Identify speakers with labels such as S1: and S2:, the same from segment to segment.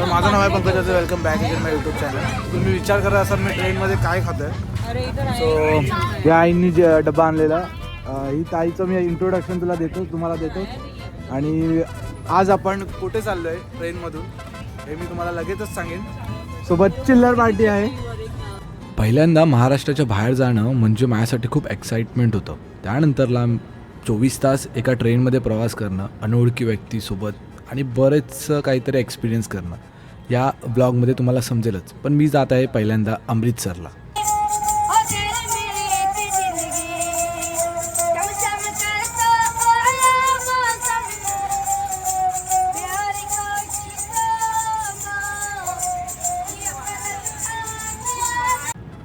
S1: तर माझं नाव आहे पंकजाचं welcome back in my YouTube channel तुम्ही विचार करत असाल मी ट्रेनमध्ये काय खातोय. सो या आईंनी जे डबा आणलेला ही ताईचं मी इंट्रोडक्शन तुला देतो तुम्हाला देतो. आणि आज आपण कुठे चाललोय ट्रेनमधून हे मी तुम्हाला लगेचच सांगेन. सोबत चिल्लर पार्टी आहे.
S2: पहिल्यांदा महाराष्ट्राच्या बाहेर जाणं म्हणजे माझ्यासाठी खूप एक्साइटमेंट होतं. त्यानंतरला चोवीस तास एका ट्रेनमध्ये प्रवास करणं अनोळखी व्यक्तीसोबत आणि बरेचसं काहीतरी एक्सपिरियन्स करणं. या ब्लॉगमध्ये तुम्हाला समजेलच. पण मी जात आहे पहिल्यांदा अमृतसरला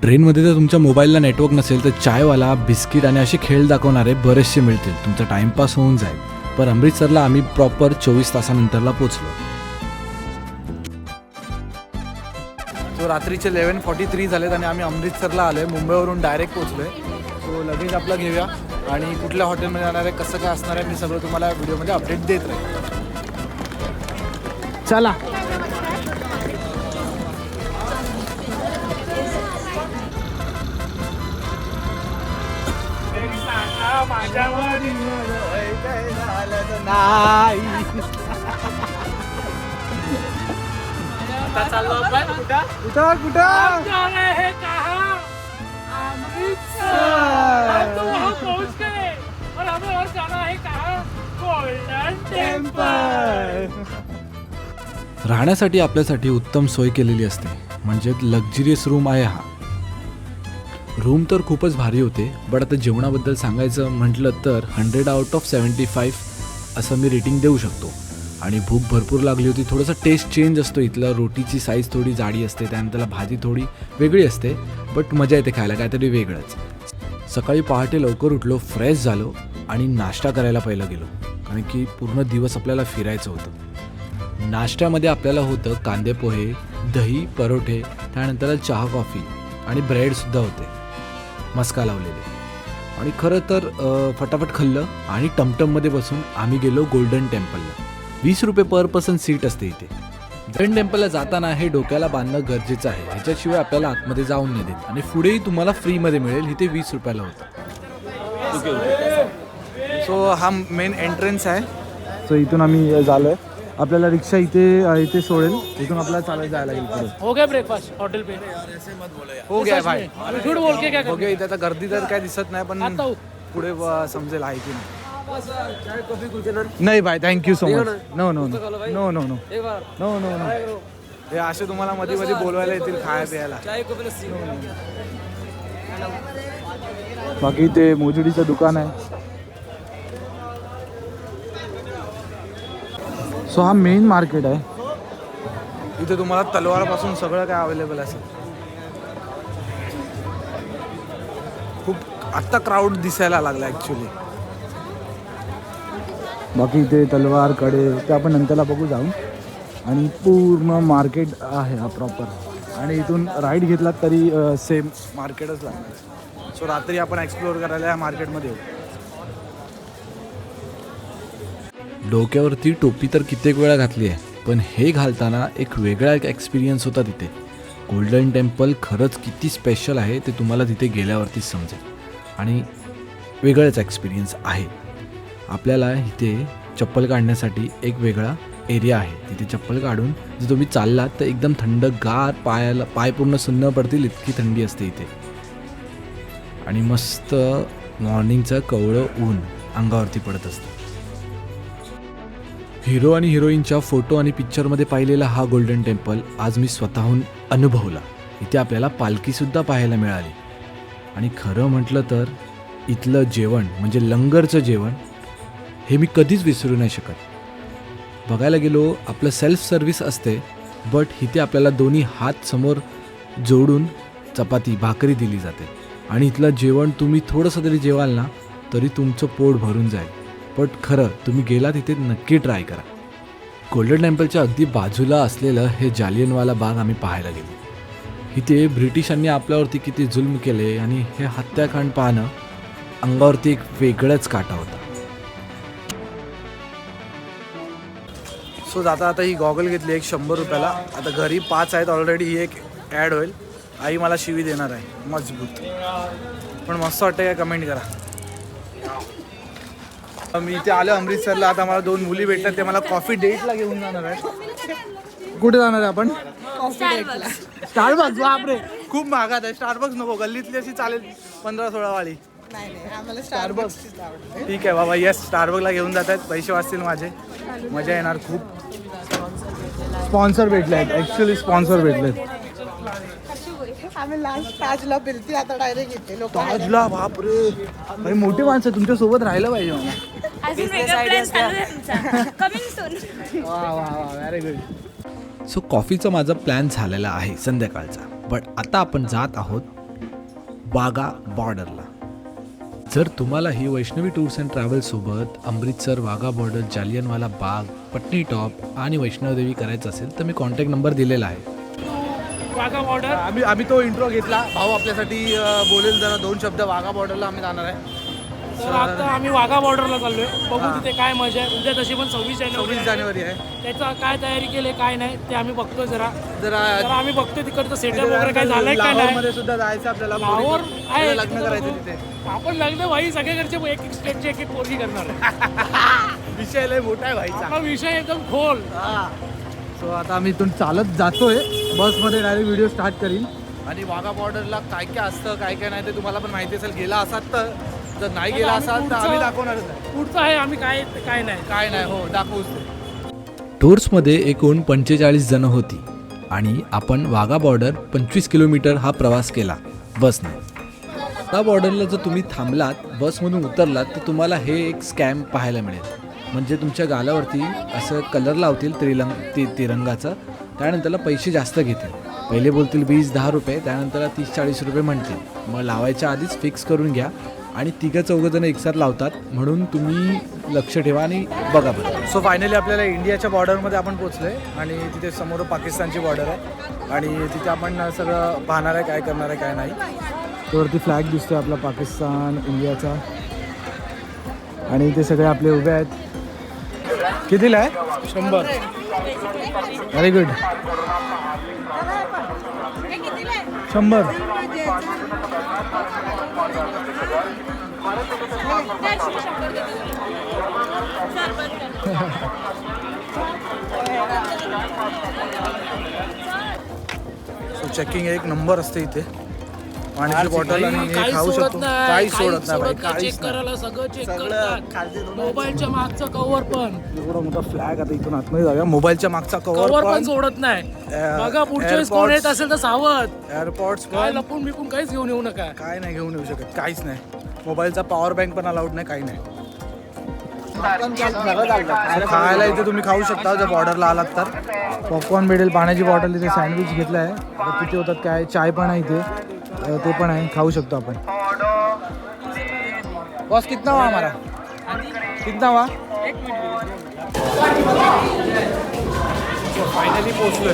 S2: ट्रेनमध्ये जर तुमच्या मोबाईलला नेटवर्क नसेल तर चायवाला बिस्किट आणि असे खेळ दाखवणारे बरेचसे मिळतील. तुमचा टाईमपास होऊन जाईल. पण अमृतसरला आम्ही प्रॉपर चोवीस तासानंतरला पोचलो
S1: सो रात्रीचे इलेवन फॉर्टी थ्री झालेत आणि आम्ही अमृतसरला आलो आहे मुंबईवरून डायरेक्ट पोचलो आहे सो लगेच आपलं घेऊया. आणि कुठल्या हॉटेलमध्ये जाणार आहे कसं काय असणार आहे मी सगळं तुम्हाला व्हिडिओमध्ये अपडेट देत राहील. चला.
S2: राहण्यासाठी आपल्यासाठी उत्तम सोय केलेली असते. म्हणजे लक्झरियस रूम आहे हा. रूम तर खूपच भारी होते बट आता जेवणाबद्दल सांगायचं म्हटलं तर hundred out of seventy five असं मी रेटिंग देऊ शकतो. आणि भूक भरपूर लागली होती. थोडंसं टेस्ट चेंज असतो इथलं. रोटीची साईज थोडी जाडी असते. त्यानंतर भाजी थोडी वेगळी असते. बट मजा येते खायला. काहीतरी वेगळंच. सकाळी पहाटे लवकर उठलो. फ्रेश झालो. आणि नाश्ता करायला पहिलं गेलो. कारण की पूर्ण दिवस आपल्याला फिरायचं होतं. नाश्त्यामध्ये आपल्याला होतं कांदे पोहे दही परोठे त्यानंतर चहा कॉफी आणि ब्रेडसुद्धा होते. मस्का लावलेले. आणि खरं तर फटाफट खाल्लं आणि टमटममध्ये बसून आम्ही गेलो गोल्डन टेम्पलला वीस रुपये पर पर्सन सीट असते इथे. गोल्डन टेम्पलला जाताना हे डोक्याला बांधणं गरजेचं आहे. ह्याच्याशिवाय आपल्याला आतमध्ये जाऊन नाही देत. आणि पुढेही तुम्हाला फ्रीमध्ये मिळेल. इथे वीस रुपयाला होतं.
S1: सो हा मेन एंट्रन्स आहे. सो इथून आम्ही झालो आहे आपल्याला रिक्षा इथे इथे सोडेल. इथून आपल्याला चालत जायला लागेल पुढे.
S3: हो गया ब्रेकफास्ट होटल पे.
S1: हो गया भाई.
S3: अभी झूठ बोल के क्या
S1: हो गया इथे आता गर्दी तर काय दिसत नाही पण
S3: आता हूँ।
S1: पुढे समजेल आहे की नाही. नाही भाई thank you so much no. No no no no no no no no हे? असे तुम्हाला मध्ये मध्ये बोलवायला येतील खाया प्यायला. बाकी ते मोजुडीचं दुकान आहे. सो हा मेन मार्केट आहे. इथे तुम्हाला तलवारपासून सगळं काय अवेलेबल असेल. खूप आत्ता क्राऊड दिसायला लागला ॲक्च्युली बाकी इथे तलवारकडे ते आपण नंतरला बघू जाऊन आणि पूर्ण मार्केट आहे हा प्रॉपर आणि इथून राईड घेतलात तरी सेम मार्केटच लागणार. सो रात्री आपण एक्सप्लोअर करायला या मार्केटमध्ये येऊ.
S2: डोक्यावरती टोपी तर कित्येक वेळा घातली आहे पण हे घालताना एक वेगळा एक एक्सपिरियन्स होता तिथे. गोल्डन टेम्पल खरंच किती स्पेशल आहे ते तुम्हाला तिथे गेल्यावरतीच समजेल. आणि वेगळाच एक्सपिरियन्स आहे. आपल्याला इथे चप्पल काढण्यासाठी एक वेगळा एरिया आहे. तिथे चप्पल काढून जर तुम्ही चाललात तर एकदम थंडगार पायाला पाय पूर्ण सुन्न पडतील इतकी थंडी असते इथे. आणि मस्त मॉर्निंगचं कवळं ऊन अंगावरती पडत असतं. हिरो आणि हिरोईनच्या फोटो आणि पिक्चरमध्ये पाहिलेला हा गोल्डन टेम्पल आज मी स्वतःहून अनुभवला. इथे आपल्याला पालखीसुद्धा पाहायला मिळाली. आणि खरं म्हटलं तर इथलं जेवण म्हणजे लंगरचं जेवण हे मी कधीच विसरू नाही शकत. बघायला गेलो आपलं सेल्फ सर्व्हिस असते बट इथे आपल्याला दोन्ही हात समोर जोडून चपाती भाकरी दिली जाते. आणि इथलं जेवण तुम्ही थोडंसं तरी जेवाल ना तरी तुमचं पोट भरून जाईल. बट खरं तुम्ही गेला तिथे नक्की ट्राय करा. गोल्डन टेम्पलच्या अगदी बाजूला असलेलं हे जालियनवाला बाग आम्ही पाहायला गेलो. इथे ब्रिटिशांनी आपल्यावरती किती जुल्म केले आणि हे हत्याकांड पाहणं अंगावरती एक वेगळाच काटा होता.
S1: सो जाता आता ही गॉगल घेतली एक शंभर रुपयाला. आता घरी पाच आहेत ऑलरेडी ही एक ॲड होईल. आई मला शिवी देणार आहे. मजबूत. पण मस्त वाटतं काय कमेंट करा. मी इथे आलो अमृतसरला आता मला दोन मुली भेटतात ते मला कॉफी डेटला घेऊन जाणार आहे कुठे जाणार आहे आपण? स्टारबक्स बापरे खूप महागात आहे. स्टारबक्स नको गल्लीतली अशी चालेल पंधरा सोळा वाली. स्टारबक्स ठीक आहे बाबा येस स्टारबक्सला घेऊन जात आहेत. पैसे वाचतील माझे. मजा येणार खूप. स्पॉन्सर भेटले आहेत ॲक्च्युली स्पॉन्सर भेटले आहेत
S4: आम्ही लास्ट ताजला बिलती आता डायरेक्ट येते लोक
S1: ताजला बापरे. भाई मोठी माणसं तुमच्यासोबत राहिलं पाहिजे मला
S5: अजून वेगळा प्लॅन चालू आहे कमिंग सून
S1: वा वा वा व्हेरी गुड
S2: सो कॉफीचा माझा प्लॅन झालेला आहे संध्याकाळचा. बट आता आपण जात आहोत वाघा बॉर्डरला जर तुम्हाला ही वैष्णवी टूर्स अँड ट्रॅव्हल्ससोबत अमृतसर वाघा बॉर्डर जालियनवाला बाग पटनी टॉप आणि वैष्णवदेवी करायचं असेल तर मी कॉन्टॅक्ट नंबर दिलेला आहे.
S3: वाघा बॉर्डर
S1: आम्ही आम्ही तो इंट्रो घेतला. भाऊ आपल्यासाठी बोलेल जरा दोन शब्द. वाघा बॉर्डरला आम्ही जाणार आहे.
S3: तर आता आम्ही वाघा बॉर्डरला चाललोय. बघू तिथे काय मजा आहे. उद्या तशी पण सव्वीस जानेवारी
S1: सव्वीस. जानेवारी आहे.
S3: त्याचा काय तयारी केली काय नाही ते आम्ही बघतोय जरा.
S1: जरा
S3: तर आम्ही बघतोय तिकडचं सेटअप वगैरे काय झालंय काय नाही.
S1: मध्ये सुद्धा जायचं आपल्याला.
S3: लाहोर आहे.
S1: लग्न करायचं तिथे.
S3: आपण लग्न भाई सगळ्याकडचे एक एक स्टेटची एक एक पोरगी करणार आहे.
S1: विषय लय मोठा आहे
S3: आपला विषय एकदम खोल.
S1: सो आता आम्ही इथून चालत जातोय. बसमध्ये डायरेक्ट व्हिडिओ स्टार्ट करीन. आणि वाघा बॉर्डरला काय काय असतं काय काय नाही ते तुम्हाला पण माहिती असेल गेला असाल तर. जर नाही गेला असाल तर आम्ही दाखवणारच आहे.
S3: पुढचं आहे आम्ही काय काय नाही.
S1: काय नाही हो दाखवूच ते
S2: टूर्समध्ये एकूण पंचेचाळीस जणं होती आणि आपण वाघा बॉर्डर पंचवीस किलोमीटर हा प्रवास केला बसने. त्या बॉर्डरला जर तुम्ही थांबलात बसमधून उतरलात तर तुम्हाला हे एक स्कॅम पाहायला मिळेल. म्हणजे तुमच्या गालावरती असं कलर लावतील त्रिरंग ति तिरंगाचं त्यानंतरला पैसे जास्त घेतील. पहिले बोलतील वीस दहा रुपये त्यानंतर तीस चाळीस रुपये म्हणतील. मग लावायच्या आधीच फिक्स करून घ्या आणि तिघं चौघं जण एकसाथ लावतात म्हणून तुम्ही लक्ष ठेवा आणि बघा बरं.
S1: सो फायनली आपल्याला इंडियाच्या बॉर्डरमध्ये आपण पोचलोय आणि तिथे समोर पाकिस्तानची बॉर्डर आहे. आणि तिथे आपण सगळं पाहणार आहे काय करणार आहे काय नाही. त्यावरती फ्लॅग दिसतोय आपला पाकिस्तान इंडियाचा आणि इथे सगळे आपले उभे आहेत. कितीला आहे?
S3: शंभर.
S1: व्हेरी गुड शंभर. सो चेकिंग एक नंबर असते इथे. पाण्याची बॉटल आणि हे
S3: काही
S1: खाऊ शकतो. काही
S3: काही
S1: सोडत नाही भाई
S3: चेक
S1: काहीच नाही
S3: करायला सगळं चेक
S1: सगळं
S3: करतात. मोबाईलच्या मागचं कव्हर पण.
S1: एवढा मोठा फ्लॅग आता इथून आतमध्ये जाऊया. मोबाईलच्या मागचा
S3: कव्हर
S1: कव्हर
S3: पण
S1: पण.
S3: सोडत नाही.
S1: अं,
S3: बघा पुढच्या वेळेस कोण
S1: AirPods.
S3: येत असेल तर सावध.
S1: एअरपॉड्स
S3: काय
S1: पण.
S3: लपून बिपून काहीच घेऊन येऊ नका.
S1: काय नाही घेऊन येऊ शकत. काहीच नाही. मोबाईलचा पॉवर बँक पण अलाउड नाही काही नाही. खायला इथे तुम्ही खाऊ शकता जर बॉर्डरला आलात तर. पॉपकॉर्न मिळेल पाण्याची बॉटल इथे सँडविच घेतलं आहे. किती होतात काय? चाय पण आहे इथे. ते पण आहे खाऊ शकतो आपण. बॉस कितना हुआ हमारा? कितना हुआ? फायनली पोचलोय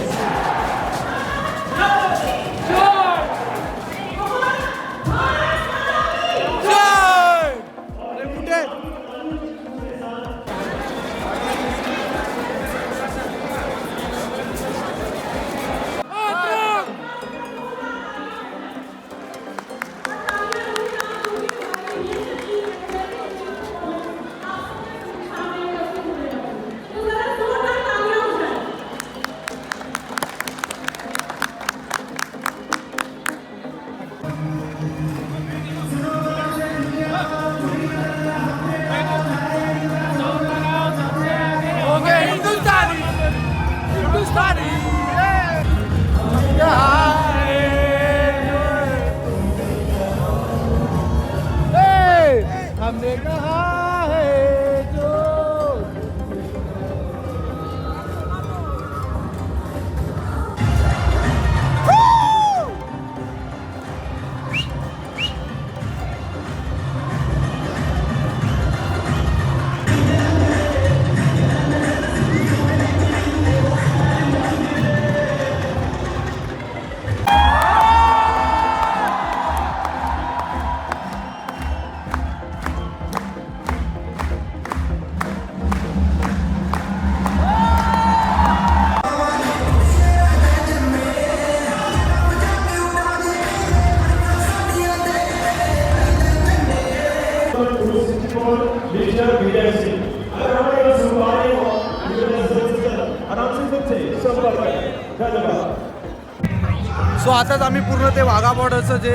S1: सो आताच आम्ही पूर्ण ते वाघा बॉर्डरचं जे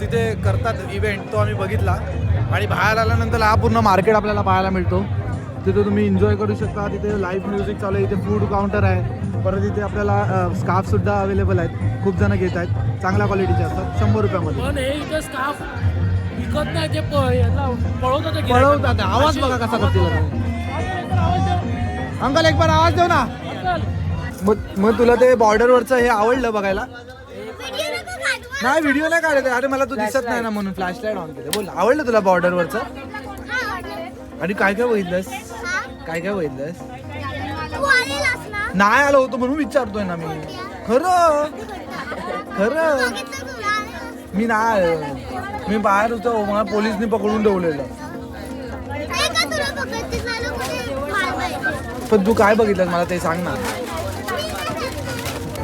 S1: तिथे करतात इव्हेंट तो आम्ही बघितला. आणि बाहेर आल्यानंतर हा पूर्ण मार्केट आपल्याला पाहायला मिळतो. तिथे तुम्ही एन्जॉय करू शकता. तिथे लाईव्ह म्युझिक चालू आहे. इथे फूड काउंटर आहे. परत इथे आपल्याला स्कार्फ सुद्धा अवेलेबल आहेत. खूप जण घेत आहेत. चांगल्या क्वालिटीचे असतात. शंभर रुपयामध्ये.
S3: पण हे इथं विकत नाही. ते पळवतात.
S1: पळवतात. आवाज बघा कसा करतील. अंकल एक बार आवाज देऊ ना. मग मग तुला ते बॉर्डरवरचं हे आवडलं बघायला? नाही व्हिडिओ नाही काढत अरे मला तू दिसत नाही ना म्हणून फ्लॅश लाइट ऑन केलं. बोल आवडलं तुला बॉर्डरवरचं? आणि काय काय बघितलंस? काय काय बघितलंस? नाही आलो होतो म्हणून विचारतोय ना मी. खरं. खरं. मी नाही आलो. मी बाहेर होतो मला पोलिसनी पकडून ठेवलेलं. पण तू काय बघितलं मला ते सांग ना.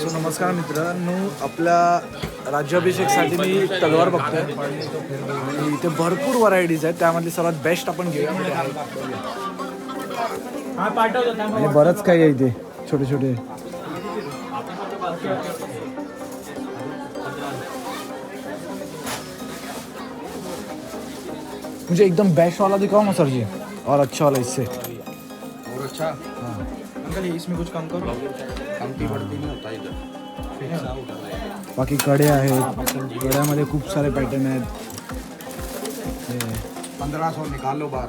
S1: सो नमस्कार मित्रांनो आपल्या राज्याभिषेकसाठी मी तलवार बघतोय. आणि इथे भरपूर व्हरायटीज आहेत. त्यामधली सर्वात बेस्ट आपण घेऊया.
S3: हा थांबा.
S1: आणि बरंच काही आहे इथे. छोटे छोटे. मुझे एकदम बेस्ट वाला दिखाओ ना सर जी और अच्छा वाला इससे.
S6: और अच्छा? अंकल ये इसमें कुछ कम करो। कमती पड़ती नहीं होता इधर
S1: बाकी कडे आहेत. कड्यामध्ये खूप सारे पॅटर्न आहेत. हे.
S6: पंद्रह सौ निकाल लो बाहर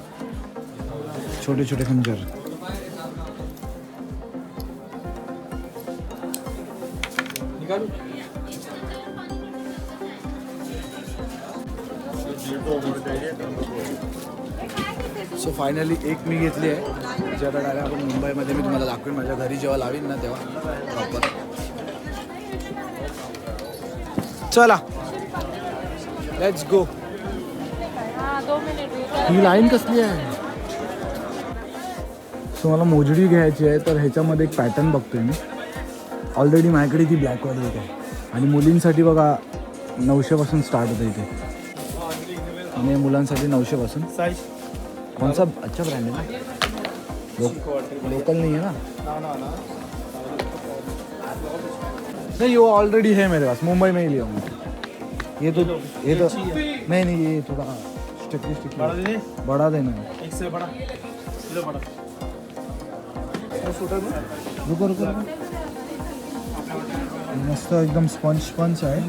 S1: छोटे छोटे खंजर. सो फायनली एक मी घेतली आहे. जी आता डायरेक्ट आपण मुंबईमध्ये मी तुम्हाला दाखवेन. माझ्या घरी जेव्हा लावीन ना तेव्हा. प्रॉपर चला. लेट्स गो ही लाईन कसली आहे? सो मला मोजडी घ्यायची आहे तर ह्याच्यामध्ये एक पॅटर्न बघतोय मी. ऑलरेडी माझ्याकडे ती ब्लॅकवाली एक आहे आणि मुलींसाठी बघा नऊशेपासून स्टार्ट होतं इथे. आणि मुलांसाठी नऊशेपासून. कौन सा अच्छा ब्रांड है ना? लोकल नहीं है ना? नहीं वो ऑलरेडी है मेरे पास। मुंबई में ही लिया हूँ ये तो ये तो नहीं नहीं ये थोड़ा स्टिकली स्टिकली बड़ा देना। है
S3: एक से बड़ा किलो बड़ा
S1: रुको रुको रुको। मस्त एकदम स्पंज स्पंज आहे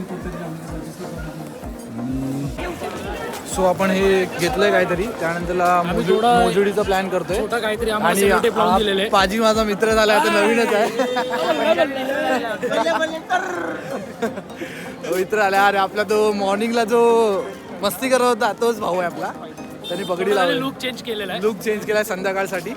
S1: सो आपण हे घेतलंय काहीतरी. त्यानंतरला मोजुडीचा प्लॅन करतोय.
S3: काहीतरी
S1: आणि हा पाजी माझा मित्र झाला आता नवीनच आहे. मित्र आला अरे आपला तो मॉर्निंगला जो मस्ती करत होता तोच भाऊ आहे आपला. त्यांनी पगडी लावली.
S3: लुक चेंज केलेला आहे.
S1: लुक चेंज केलाय संध्याकाळसाठी.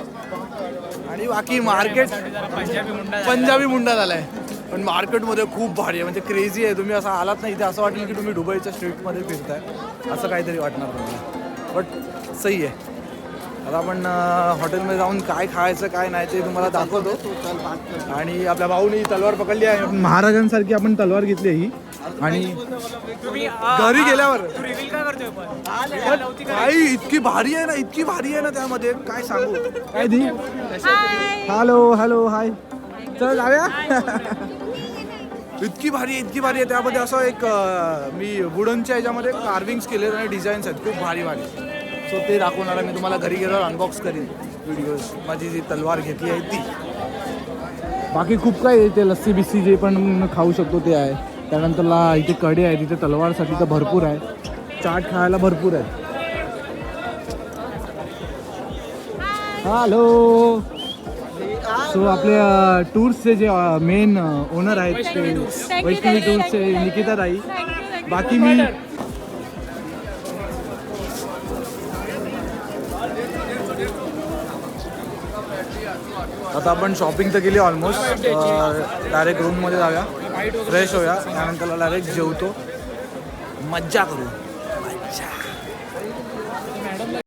S1: आणि बाकी मार्केट
S3: पंजाबी मुंडा
S1: पंजाबी मुंडा झालाय. पण मार्केटमध्ये खूप भारी आहे. म्हणजे क्रेझी आहे. तुम्ही असं आलात नाही इथे असं वाटेल की तुम्ही दुबईच्या स्ट्रीटमध्ये फिरताय. असं काहीतरी वाटणार तुम्हाला. बट सही आहे. आता आपण हॉटेलमध्ये जाऊन काय खायचं काय नाही ते तुम्हाला दाखवतो. आणि आपल्या भाऊनी तलवार पकडली आहे. महाराजांसारखी आपण तलवार घेतली आहे ही. आणि घरी गेल्यावर. आई इतकी भारी आहे ना इतकी भारी आहे ना त्यामध्ये. काय सांगू? काय दी हॅलो हॅलो हाय चल जाऊया. इतकी भारी आहे इतकी भारी आहे. त्यामध्ये असं एक मी वुडनच्या ह्याच्यामध्ये कार्विंग्स केले आणि डिझाईन्स आहेत. खूप भारी भारी. सो ते दाखवणार आहे. मी तुम्हाला घरी गेल्यावर अनबॉक्स करीन व्हिडिओज माझी जी तलवार घेतली आहे ती. बाकी खूप काय आहे. ते लस्सी बिस्सी जे पण खाऊ शकतो ते आहे. त्यानंतरला इथे कडे आहेत इथे तलवारसाठी तर भरपूर आहे. चाट खायला भरपूर आहे. हॅलो सो आपले टूर्सचे जे मेन ओनर आहेत ते वैष्णवी टूर्सचे निकिता राई बाकी मी आता आपण शॉपिंग तर केली ऑलमोस्ट डायरेक्ट रूममध्ये जाऊया. फ्रेश होऊया. त्यानंतर डायरेक्ट जेवतो. मज्जा करू.